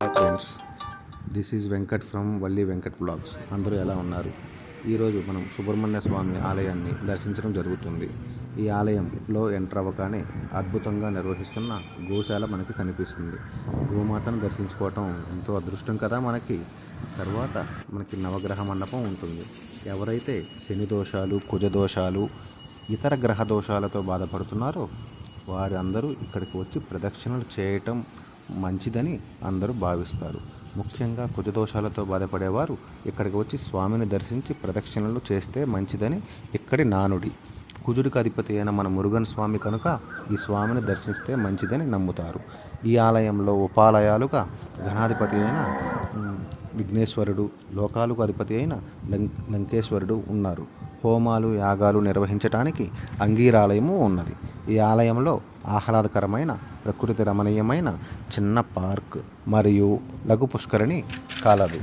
Hi friends this is Venkat from Valli Venkat blogs అందరూ ఎలా ఉన్నారు? ఈరోజు మనం సుబ్రహ్మణ్య స్వామి ఆలయాన్ని దర్శించడం జరుగుతుంది. ఈ ఆలయంలో ఎంటర్ అవ్వగానే అద్భుతంగా నిర్వహిస్తున్న గోశాల మనకి కనిపిస్తుంది. గోమాతను దర్శించుకోవటం ఎంతో అదృష్టం కదా మనకి. తర్వాత మనకి నవగ్రహ మండపం ఉంటుంది. ఎవరైతే శని దోషాలు కుజ దోషాలు ఇతర గ్రహ దోషాలతో బాధపడుతున్నారో వారందరూ అందరూ ఇక్కడికి వచ్చి ప్రదక్షిణలు చేయటం మంచిదని అందరూ భావిస్తారు. ముఖ్యంగా కుజదోషాలతో బాధపడేవారు ఇక్కడికి వచ్చి స్వామిని దర్శించి ప్రదక్షిణలు చేస్తే మంచిదని ఇక్కడి నానుడి. కుజుడికి అధిపతి అయిన మన మురుగన్ స్వామి కనుక ఈ స్వామిని దర్శిస్తే మంచిదని నమ్ముతారు. ఈ ఆలయంలో ఉపాలయాలుగా ఘనాధిపతి అయిన విఘ్నేశ్వరుడు లోకాలకు అధిపతి అయిన లం- లంకేశ్వరుడు ఉన్నారు. హోమాలు యాగాలు నిర్వహించడానికి అంగీరాలయము ఉన్నది. ఈ ఆలయంలో ఆహ్లాదకరమైన ప్రకృతి రమణీయమైన చిన్న పార్క్ మరియు లఘు పుష్కరిణి కలదు.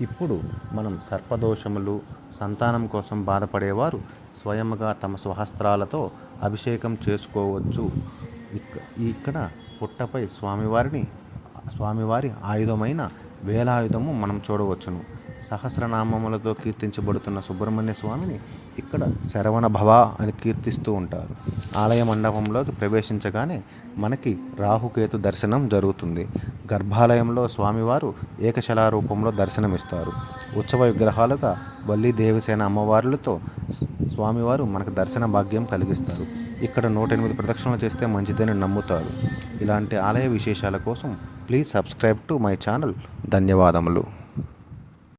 ఇప్పుడు మనం సర్పదోషములు సంతానం కోసం బాధపడేవారు స్వయంగా తమ స్వహస్త్రాలతో అభిషేకం చేసుకోవచ్చు. ఇక్కడ పుట్టపై స్వామివారిని స్వామివారి ఆయుధమైన వేలాయుధము మనం చూడవచ్చును. సహస్రనామములతో కీర్తించబడుతున్న సుబ్రహ్మణ్య స్వామిని ఇక్కడ శరవణ భవ అని కీర్తిస్తూ ఉంటారు. ఆలయ మండపంలోకి ప్రవేశించగానే మనకి రాహుకేతు దర్శనం జరుగుతుంది. గర్భాలయంలో స్వామివారు ఏకశలా రూపంలో దర్శనమిస్తారు. ఉత్సవ విగ్రహాలుగా వల్లి దేవసేన అమ్మవార్లతో స్వామివారు మనకు దర్శన భాగ్యం కలిగిస్తారు. ఇక్కడ నూట ఎనిమిది ప్రదక్షిణలు చేస్తే మంచిదని నమ్ముతారు. ఇలాంటి ఆలయ విశేషాల కోసం please subscribe to my channel. ధన్యవాదములు.